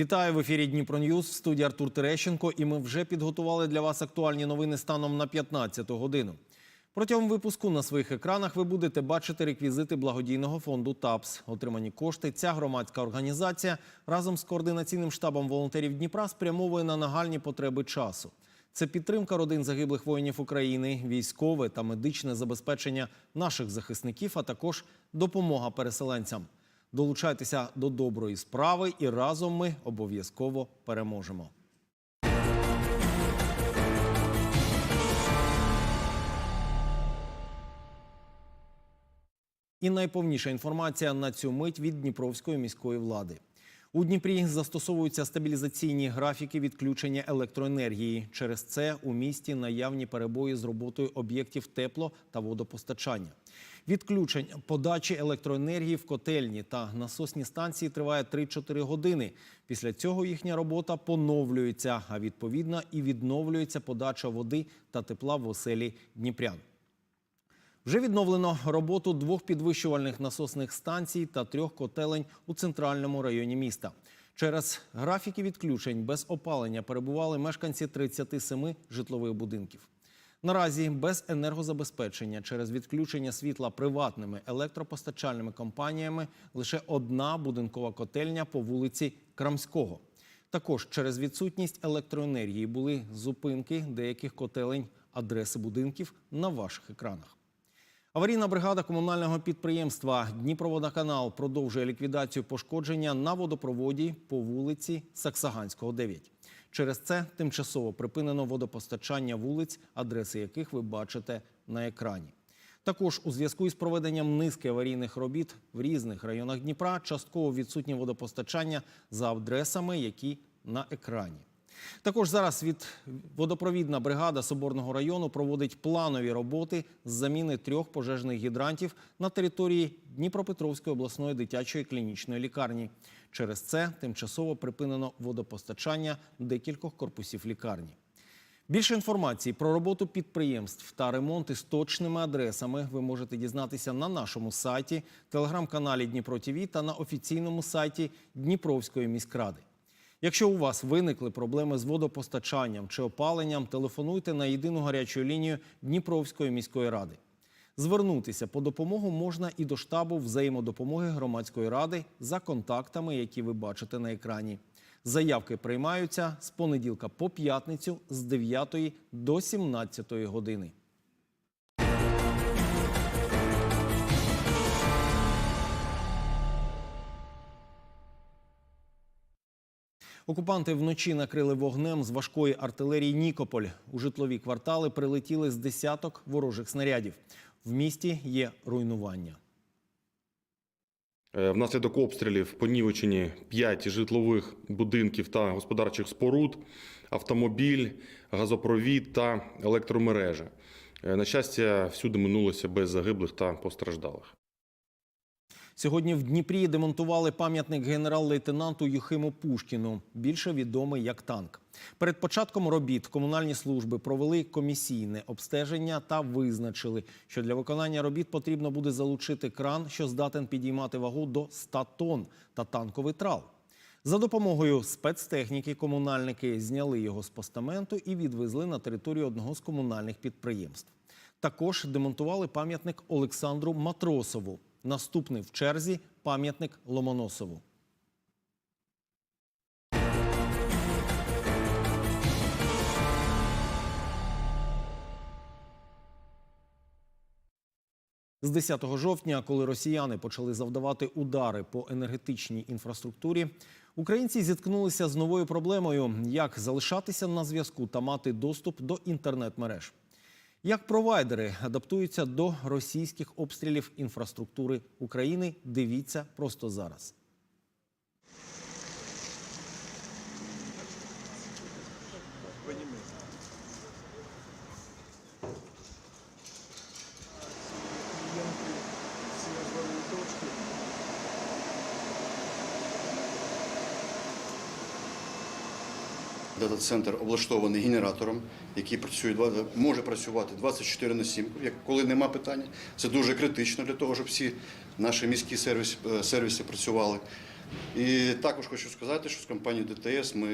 Вітаю в ефірі Дніпро Ньюз. В студії Артур Терещенко. І ми вже підготували для вас актуальні новини станом на 15 годину. Протягом випуску на своїх екранах ви будете бачити реквізити благодійного фонду ТАПС. Отримані кошти. Ця громадська організація разом з координаційним штабом волонтерів Дніпра спрямовує на нагальні потреби часу. Це підтримка родин загиблих воїнів України, військове та медичне забезпечення наших захисників, а також допомога переселенцям. Долучайтеся до доброї справи, і разом ми обов'язково переможемо. І найповніша інформація на цю мить від Дніпровської міської влади. У Дніпрі застосовуються стабілізаційні графіки відключення електроенергії. Через це у місті наявні перебої з роботою об'єктів тепло та водопостачання. Відключення подачі електроенергії в котельні та насосні станції триває 3-4 години. Після цього їхня робота поновлюється, а відповідно і відновлюється подача води та тепла в оселі Дніпрян. Вже відновлено роботу двох підвищувальних насосних станцій та трьох котелень у центральному районі міста. Через графіки відключень без опалення перебували мешканці 37 житлових будинків. Наразі без енергозабезпечення через відключення світла приватними електропостачальними компаніями лише одна будинкова котельня по вулиці Крамського. Також через відсутність електроенергії були зупинки деяких котелень, адреси будинків на ваших екранах. Аварійна бригада комунального підприємства Дніпроводоканал продовжує ліквідацію пошкодження на водопроводі по вулиці Саксаганського, 9. Через це тимчасово припинено водопостачання вулиць, адреси яких ви бачите на екрані. Також у зв'язку із проведенням низки аварійних робіт в різних районах Дніпра частково відсутнє водопостачання за адресами, які на екрані. Також зараз від водопровідна бригада Соборного району проводить планові роботи з заміни трьох пожежних гідрантів на території Дніпропетровської обласної дитячої клінічної лікарні. Через це тимчасово припинено водопостачання декількох корпусів лікарні. Більше інформації про роботу підприємств та ремонти з точними адресами ви можете дізнатися на нашому сайті, телеграм-каналі Дніпро ТІВІ та на офіційному сайті Дніпровської міськради. Якщо у вас виникли проблеми з водопостачанням чи опаленням, телефонуйте на єдину гарячу лінію Дніпровської міської ради. Звернутися по допомогу можна і до штабу взаємодопомоги громадської ради за контактами, які ви бачите на екрані. Заявки приймаються з понеділка по п'ятницю з 9 до 17 години. Окупанти вночі накрили вогнем з важкої артилерії Нікополь. У житлові квартали прилетіли з десяток ворожих снарядів. В місті є руйнування. Е, Внаслідок обстрілів понівечені 5 житлових будинків та господарчих споруд, автомобіль, газопровід та електромережа. Е, На щастя, всюди минулося без загиблих та постраждалих. Сьогодні в Дніпрі демонтували пам'ятник генерал-лейтенанту Юхиму Пушкіну, більше відомий як танк. Перед початком робіт комунальні служби провели комісійне обстеження та визначили, що для виконання робіт потрібно буде залучити кран, що здатен підіймати вагу до 100 тонн та танковий трал. За допомогою спецтехніки комунальники зняли його з постаменту і відвезли на територію одного з комунальних підприємств. Також демонтували пам'ятник Олександру Матросову. Наступний в черзі пам'ятник Ломоносову. З 10 жовтня, коли росіяни почали завдавати удари по енергетичній інфраструктурі, українці зіткнулися з новою проблемою: як залишатися на зв'язку та мати доступ до інтернет-мереж. Як провайдери адаптуються до російських обстрілів інфраструктури України, дивіться просто зараз. Дата-центр облаштований генератором, який працює може працювати 24 на 7, як коли нема питання. Це дуже критично для того, щоб всі наші міські сервіс, е, сервіси працювали. І також хочу сказати, що з компанією ДТС ми,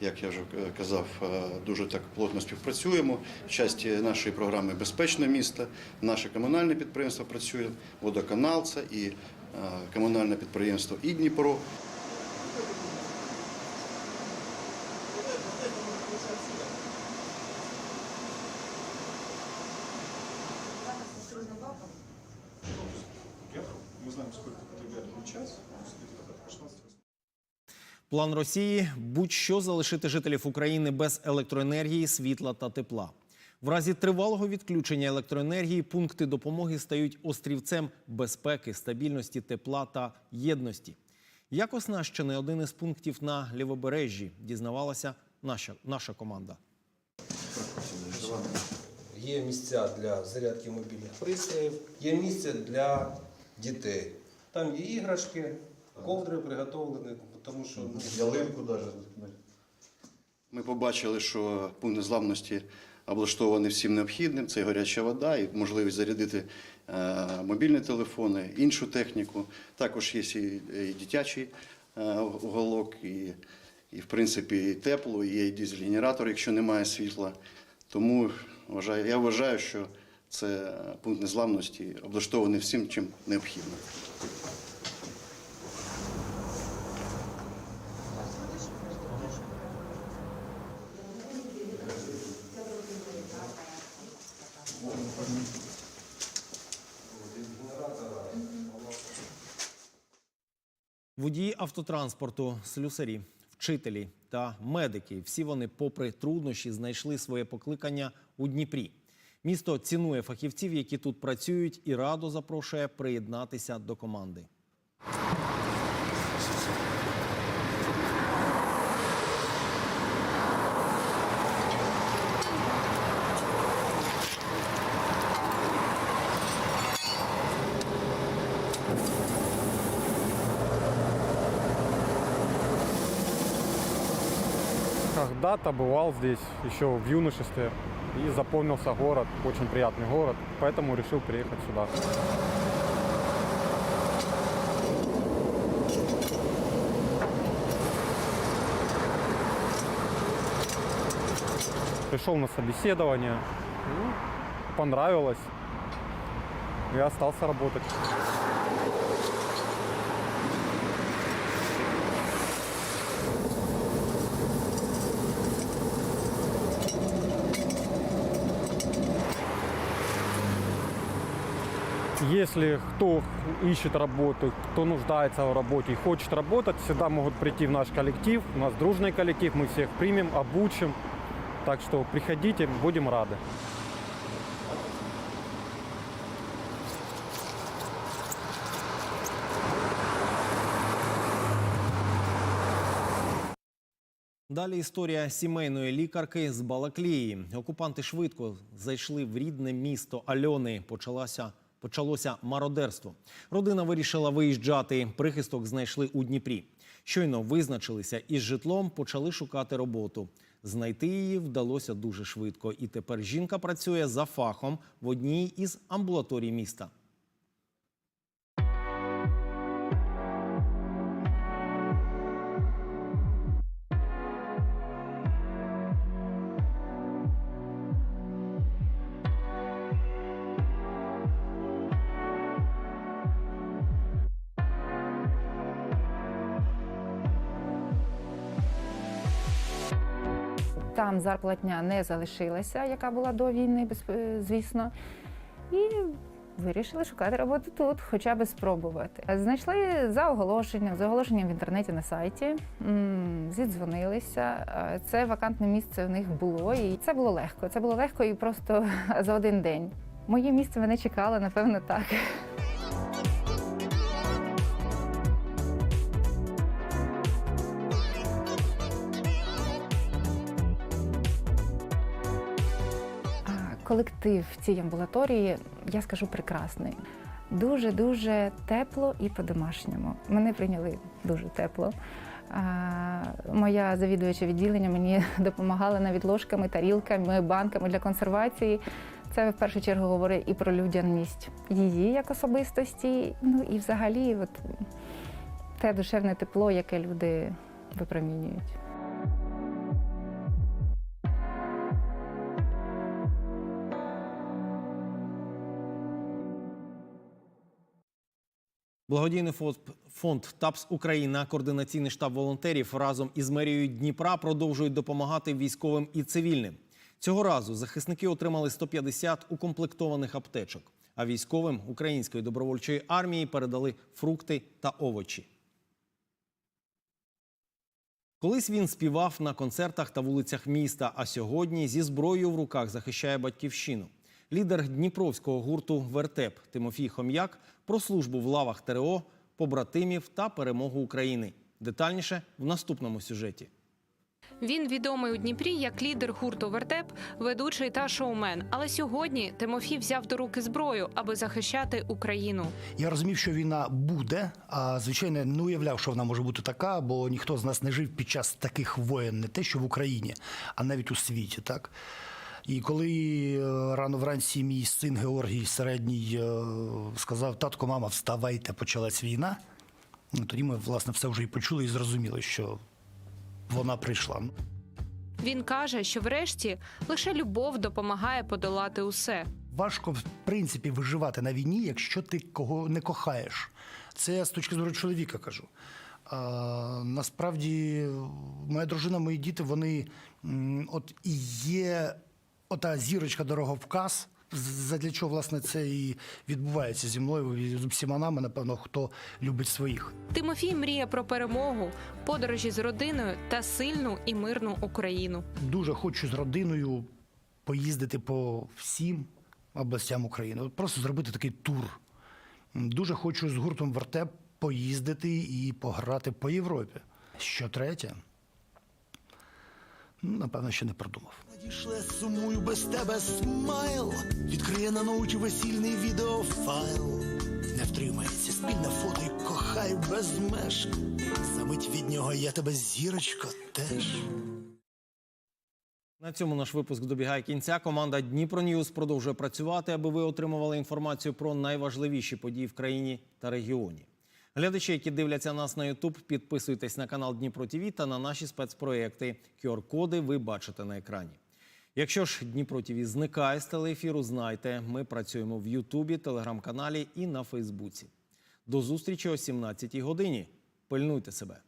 як я вже е, казав, е, дуже так плотно співпрацюємо. В часті нашої програми Безпечне місто, наше комунальне підприємство працює, водоканал це і комунальне підприємство і Дніпро. Сколько потребляет в час, где-то порядка 16 План Росії будь-що залишити жителів України без електроенергії, світла та тепла. В разі тривалого відключення електроенергії пункти допомоги стають острівцем безпеки, стабільності, тепла та єдності. Як оснащений один із пунктів на лівобережжі, дізнавалася наша, наша команда. Є місця для зарядки мобільних пристроїв, є місце для дітей. Там є іграшки, ковдри приготовлені, тому що ну, Ялинку навіть. Ми побачили, що пункт незламності облаштований всім необхідним. Це і гаряча вода, і можливість зарядити е, мобільні телефони, іншу техніку. Також є і, дитячий е, уголок, і, і в принципі і тепло, і є і дизель-генератор, якщо немає світла. Тому вважаю, я вважаю, що це пункт незламності облаштований всім, чим необхідно. Водії автотранспорту, слюсарі, вчителі та медики всі вони, попри труднощі, знайшли своє покликання у Дніпрі. Місто цінує фахівців, які тут працюють, і радо запрошує приєднатися до команди. Когда-то бывал здесь еще в юношестве и запомнился город, очень приятный город, поэтому решил приехать сюда. Пришел на собеседование, ну, понравилось, и остался работать. Если кто ищет работу, кто нуждается в работе и хочет работать, всегда могут прийти в наш коллектив. У нас дружный коллектив, мы всех примем, обучим. Так что приходите, будем рады. Далі історія сімейної лікарки з Балаклії. Окупанти швидко зайшли в рідне місто Альони. Почалося, почалося мародерство. Родина вирішила виїжджати. Прихисток знайшли у Дніпрі. Щойно визначилися із житлом, почали шукати роботу. Знайти її вдалося дуже швидко. І тепер жінка працює за фахом в одній із амбулаторій міста. Там зарплатня не залишилася, яка була до війни, е, звісно. І вирішили шукати роботу тут, хоча б спробувати. Знайшли за оголошенням, за оголошенням в інтернеті на сайті, зідзвонилися. Е, Це вакантне місце в них було, і це було легко. Це було легко і просто за один день. Моє місце мене чекало, напевно, так. Колектив в цій амбулаторії, я скажу, прекрасний. Дуже дуже тепло і по-домашньому. Мене прийняли дуже тепло. Моя завідувача відділення мені допомагала навіть ложками, тарілками, банками для консервації. Це в першу чергу говорить і про людяність її як особистості, ну і взагалі, от те душевне тепло, яке люди випромінюють. Благодійний фонд, фонд ТАПС Україна, координаційний штаб волонтерів разом із мерією Дніпра продовжують допомагати військовим і цивільним. Цього разу захисники отримали 150 укомплектованих аптечок, а військовим української добровольчої армії передали фрукти та овочі. Колись він співав на концертах та вулицях міста, а сьогодні зі зброєю в руках захищає батьківщину. Лідер дніпровського гурту Вертеп Тимофій Хом'як про службу в лавах ТРО, побратимів та перемогу України. Детальніше в наступному сюжеті. Він відомий у Дніпрі як лідер гурту Вертеп, ведучий та шоумен. Але сьогодні Тимофій взяв до руки зброю, аби захищати Україну. Я розумів, що війна буде, а звичайно не уявляв, що вона може бути така, бо ніхто з нас не жив під час таких воєн, не те, що в Україні, а навіть у світі. Так? І коли е, рано вранці мій син Георгій середній е, сказав: татко, мама, вставайте, почалась війна. Ну, тоді ми, власне, все вже і почули і зрозуміли, що вона прийшла. Він каже, що врешті лише любов допомагає подолати усе. Важко, в принципі, виживати на війні, якщо ти кого не кохаєш. Це я з точки зору чоловіка кажу. А, насправді, моя дружина, мої діти, вони от і є ота зірочка дороговказ. Задля чого, власне, це і відбувається зі мною і з всіма нами, напевно, хто любить своїх. Тимофій мріє про перемогу, подорожі з родиною та сильну і мирну Україну. Дуже хочу з родиною поїздити по всім областям України. От просто зробити такий тур. Дуже хочу з гуртом Вертеп поїздити і пограти по Європі. Що третє? Ну, Напевно, ще не продумав. Надійшле сумую без тебе смайл. Відкриє на ноуті весільний відеофайл. Не втримається спільне фото і кохай без меж. Замить від нього я тебе зірочко теж. На цьому наш випуск добігає кінця. Команда Дніпро Ньюз продовжує працювати, аби ви отримували інформацію про найважливіші події в країні та регіоні. Глядачі, які дивляться нас на Ютуб, підписуйтесь на канал Дніпро ТВ та на наші спецпроекти. QR-коди ви бачите на екрані. Якщо ж Дніпро ТВ зникає з телеефіру, знайте, ми працюємо в Ютубі, телеграм-каналі і на Фейсбуці. До зустрічі о 17 годині. Пильнуйте себе.